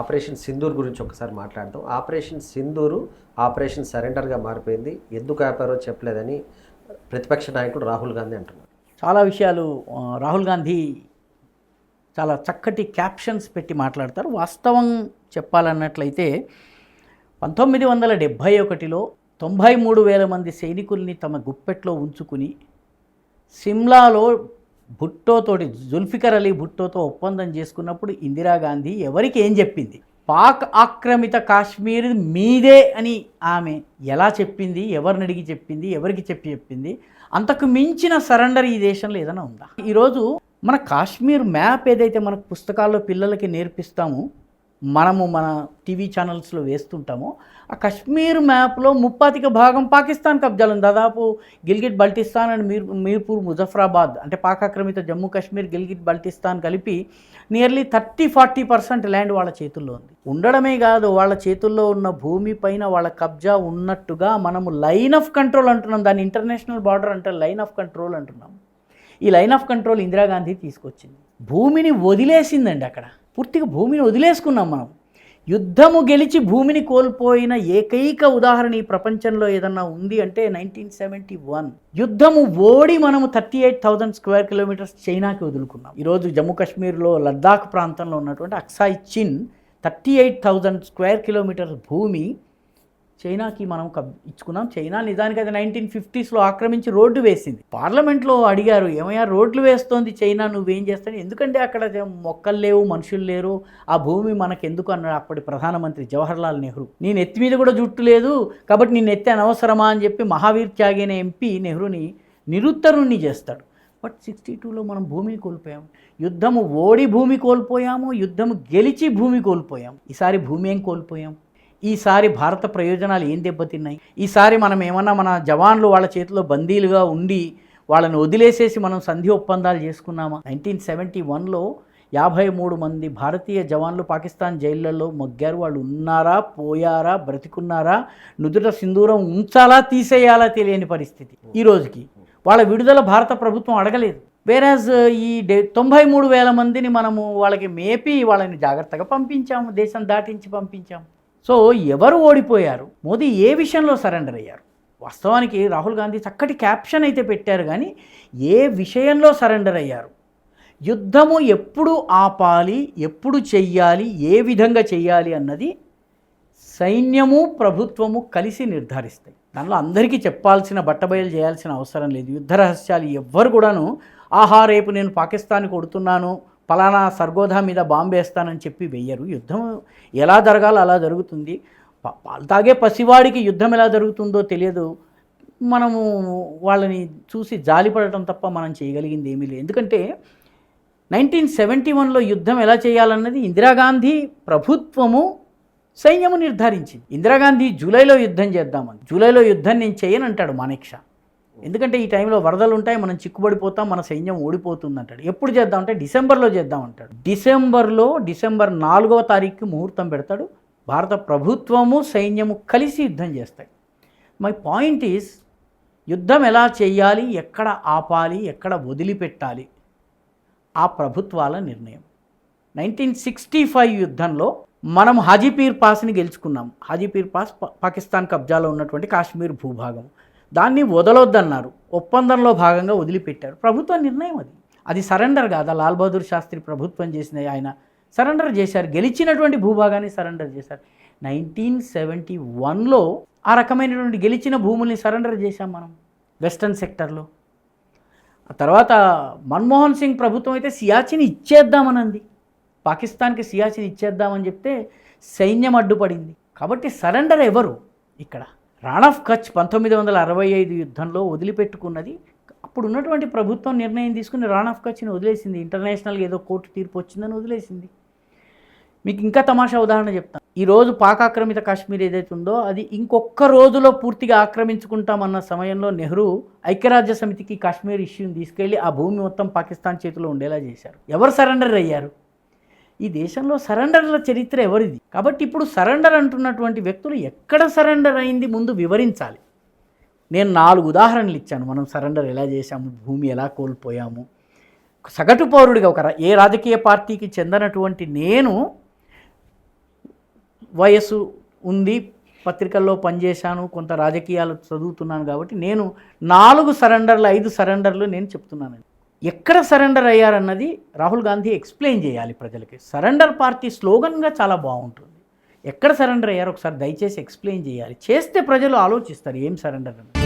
Operation Sindoor గురించి ఒకసారి మాట్లాడదాం. ఆపరేషన్ సింధూరు ఆపరేషన్ సరెండర్గా మారిపోయింది. ఎందుకు ఆపారో చెప్పలేదని ప్రతిపక్ష నాయకుడు రాహుల్ గాంధీ అంటున్నారు. చాలా విషయాలు రాహుల్ గాంధీ చాలా చక్కటి క్యాప్షన్స్ పెట్టి మాట్లాడతారు. వాస్తవం చెప్పాలన్నట్లయితే పంతొమ్మిది వందల డెబ్భై ఒకటిలో తొంభై మూడు వేల మంది సైనికుల్ని తమ గుప్పెట్లో ఉంచుకుని సిమ్లాలో భుట్టోతోటి జుల్ఫికర్ అలీ భుట్టోతో ఒప్పందం చేసుకున్నప్పుడు ఇందిరాగాంధీ ఎవరికి ఏం చెప్పింది? పాక్ ఆక్రమిత కాశ్మీర్ మీదే అని ఆమె ఎలా చెప్పింది? ఎవరిని అడిగి చెప్పింది? ఎవరికి చెప్పి చెప్పింది? అంతకు మించిన సరెండర్ ఈ దేశంలో ఏదైనా ఉందా? ఈరోజు మన కాశ్మీర్ మ్యాప్ ఏదైతే మన పుస్తకాల్లో పిల్లలకి నేర్పిస్తామో మనము మన టీవీ ఛానల్స్లో వేస్తుంటామో ఆ కశ్మీర్ మ్యాప్లో ముప్పాతిక భాగం పాకిస్తాన్ కబ్జాలు దాదాపు గిల్గిట్ బల్టిస్తాన్ అండ్ మీర్ మీర్పూర్ ముజఫరాబాద్ అంటే పాకాక్రమిత జమ్మూ కాశ్మీర్ గిల్గిట్ బల్టిస్తాన్ కలిపి nearly thirty forty percent land వాళ్ళ చేతుల్లో ఉంది. ఉండడమే కాదు వాళ్ళ చేతుల్లో ఉన్న భూమి పైన వాళ్ళ కబ్జా ఉన్నట్టుగా మనము లైన్ ఆఫ్ కంట్రోల్ అంటున్నాం. దాన్ని ఇంటర్నేషనల్ బార్డర్ అంటే లైన్ ఆఫ్ కంట్రోల్ అంటున్నాం. ఈ లైన్ ఆఫ్ కంట్రోల్ ఇందిరాగాంధీ తీసుకొచ్చింది. భూమిని వదిలేసిందండి అక్కడ. పూర్తిగా భూమిని వదిలేసుకున్నాం మనం. యుద్ధము గెలిచి భూమిని కోల్పోయిన ఏకైక ఉదాహరణ ఈ ప్రపంచంలో ఏదన్నా ఉంది అంటే నైన్టీన్ సెవెంటీ వన్. యుద్ధము ఓడి మనము thirty eight thousand square kilometres చైనాకి వదులుకున్నాం. ఈరోజు జమ్మూ కాశ్మీర్లో లద్దాఖ్ ప్రాంతంలో ఉన్నటువంటి Aksai Chin thirty eight thousand square kilometres భూమి చైనాకి మనం కబ్ ఇచ్చుకున్నాం. చైనా నిజానికి అది నైన్టీన్ ఫిఫ్టీస్లో ఆక్రమించి రోడ్డు వేసింది. పార్లమెంట్లో అడిగారు ఏమయ్యా రోడ్లు వేస్తోంది చైనా నువ్వేం చేస్తాను ఎందుకంటే అక్కడ మొక్కలు లేవు మనుషులు లేరు. ఆ భూమి మనకెందుకు అన్నాడు అప్పటి ప్రధానమంత్రి జవహర్లాల్ నెహ్రూ. నీ నెత్తి మీద కూడా జుట్టు లేదు కాబట్టి నీ నెత్తి అనవసరమా? అని చెప్పి మహావీర్ త్యాగైన ఎంపీ నెహ్రూని నిరుత్తరుణ్ణి చేస్తాడు. బట్ సిక్స్టీ టూలో మనం భూమిని కోల్పోయాము యుద్ధము ఓడి భూమి కోల్పోయాము యుద్ధము గెలిచి భూమి కోల్పోయాము ఈసారి భూమి ఏం కోల్పోయాం? ఈసారి భారత ప్రయోజనాలు ఏం దెబ్బతిన్నాయి? ఈసారి మనం ఏమన్నా మన జవాన్లు వాళ్ళ చేతిలో బందీలుగా ఉండి వాళ్ళని వదిలేసేసి మనం సంధి ఒప్పందాలు చేసుకున్నామా? నైన్టీన్ సెవెంటీ వన్లో యాభై మూడు మంది భారతీయ జవాన్లు పాకిస్తాన్ జైళ్ళల్లో మొగ్గారు. వాళ్ళు ఉన్నారా? పోయారా? బ్రతికున్నారా? నుదుట సింధూరం ఉంచాలా? తీసేయాలా? తెలియని పరిస్థితి. ఈ రోజుకి వాళ్ళ విడుదల భారత ప్రభుత్వం అడగలేదు. వేరాజ్ ఈ డే తొంభై మూడు వేల మందిని మనము వాళ్ళకి మేపి వాళ్ళని జాగ్రత్తగా పంపించాము. దేశం దాటించి పంపించాము. సో ఎవరు ఓడిపోయారు? మోదీ ఏ విషయంలో సరెండర్ అయ్యారు? వాస్తవానికి రాహుల్ గాంధీ చక్కటి క్యాప్షన్ అయితే పెట్టారు కానీ ఏ విషయంలో సరెండర్ అయ్యారు? యుద్ధము ఎప్పుడు ఆపాలి ఎప్పుడు చెయ్యాలి ఏ విధంగా చెయ్యాలి అన్నది సైన్యము ప్రభుత్వము కలిసి నిర్ధారిస్తాయి. దానిలో అందరికీ చెప్పాల్సిన బట్టబయలు చేయాల్సిన అవసరం లేదు. యుద్ధ రహస్యాలు ఎవ్వరు కూడాను ఆహా రేపు నేను పాకిస్తాన్ కొడుతున్నాను పలానా సర్గోధా మీద బాంబు వేస్తానని చెప్పి వెయ్యరు. యుద్ధం ఎలా జరగాలో అలా జరుగుతుంది. తాగే పసివాడికి యుద్ధం ఎలా జరుగుతుందో తెలియదు. మనము వాళ్ళని చూసి జాలిపడటం తప్ప మనం చేయగలిగింది ఏమీ లేదు. ఎందుకంటే నైన్టీన్ సెవెంటీ వన్లో యుద్ధం ఎలా చేయాలన్నది ఇందిరాగాంధీ ప్రభుత్వము సైన్యము నిర్ధారించింది. ఇందిరాగాంధీ జూలైలో యుద్ధం చేద్దామని. జూలైలో యుద్ధం నేను చేయను అంటాడు ఎందుకంటే ఈ టైంలో వరదలు ఉంటాయి మనం చిక్కుబడిపోతాం మన సైన్యం ఓడిపోతుంది అంటాడు ఎప్పుడు చేద్దాం అంటే డిసెంబర్లో చేద్దాం అంటాడు. డిసెంబర్లో డిసెంబర్ నాలుగవ తారీఖుకి ముహూర్తం పెడతాడు. భారత ప్రభుత్వము సైన్యము కలిసి యుద్ధం చేస్తాయి. మై పాయింట్ ఈస్ యుద్ధం ఎలా చేయాలి ఎక్కడ ఆపాలి ఎక్కడ వదిలిపెట్టాలి ఆ ప్రభుత్వాల నిర్ణయం. నైన్టీన్ సిక్స్టీ ఫైవ్ యుద్ధంలో మనం హాజీపీర్ పాస్ని గెలుచుకున్నాం. హాజీపీర్ పాస్ పాకిస్తాన్ కబ్జాలో ఉన్నటువంటి కాశ్మీర్ భూభాగం. దాన్ని వదలొద్దన్నారు. ఒప్పందంలో భాగంగా వదిలిపెట్టారు. ప్రభుత్వ నిర్ణయం అది. అది సరెండర్ కాదా. లాల్ బహదూర్ శాస్త్రి ప్రభుత్వం చేసిన ఆయన సరెండర్ చేశారు. గెలిచినటువంటి భూభాగాన్ని సరెండర్ చేశారు. నైన్టీన్ సెవెంటీ వన్లో ఆ రకమైనటువంటి గెలిచిన భూముల్ని సరెండర్ చేశాం మనం వెస్టర్న్ సెక్టర్లో. ఆ తర్వాత మన్మోహన్ సింగ్ ప్రభుత్వం అయితే సియాచిన్ ఇచ్చేద్దామనంది. పాకిస్తాన్కి సియాచిన్ ఇచ్చేద్దామని చెప్తే సైన్యం అడ్డుపడింది. కాబట్టి సరెండర్ ఎవరు ఇక్కడ? రాణ్ ఆఫ్ కచ్ పంతొమ్మిది వందల అరవై ఐదు యుద్ధంలో వదిలిపెట్టుకున్నది. అప్పుడు ఉన్నటువంటి ప్రభుత్వం నిర్ణయం తీసుకుని రాణ్ ఆఫ్ కచ్ని వదిలేసింది. ఇంటర్నేషనల్గా ఏదో కోర్టు తీర్పు వచ్చిందని వదిలేసింది. మీకు ఇంకా తమాషా ఉదాహరణ చెప్తాను. ఈరోజు పాక్ ఆక్రమిత కాశ్మీర్ ఏదైతే ఉందో అది ఇంకొక రోజులో పూర్తిగా ఆక్రమించుకుంటామన్న సమయంలో నెహ్రూ ఐక్యరాజ్య సమితికి కాశ్మీర్ ఇష్యూని తీసుకెళ్ళి ఆ భూమి మొత్తం పాకిస్తాన్ చేతిలో ఉండేలా చేశారు. ఎవరు సరెండర్ అయ్యారు? ఈ దేశంలో సరెండర్ల చరిత్ర ఎవరిది? కాబట్టి ఇప్పుడు సరెండర్ అంటున్నటువంటి వ్యక్తులు ఎక్కడ సరెండర్ అయింది ముందు వివరించాలి. నేను నాలుగు ఉదాహరణలు ఇచ్చాను. మనం సరెండర్ ఎలా చేశాము? భూమి ఎలా కోల్పోయాము? సగటు పౌరుడిగా ఒక ఏ రాజకీయ పార్టీకి చెందనటువంటి నేను వయస్సు ఉంది పత్రికల్లో పనిచేశాను కొంత రాజకీయాలు చదువుతున్నాను కాబట్టి నేను నాలుగు సరెండర్లు ఐదు సరెండర్లు నేను చెప్తున్నాను ఎక్కడ సరెండర్ అయ్యారన్నది రాహుల్ గాంధీ ఎక్స్ప్లెయిన్ చేయాలి ప్రజలకి. సరెండర్ పార్టీ స్లోగన్గా చాలా బాగుంటుంది. ఎక్కడ సరెండర్ అయ్యారో ఒకసారి దయచేసి ఎక్స్ప్లెయిన్ చేయాలి. చేస్తే ప్రజలు ఆలోచిస్తారు ఏం సరెండర్ అన్నది.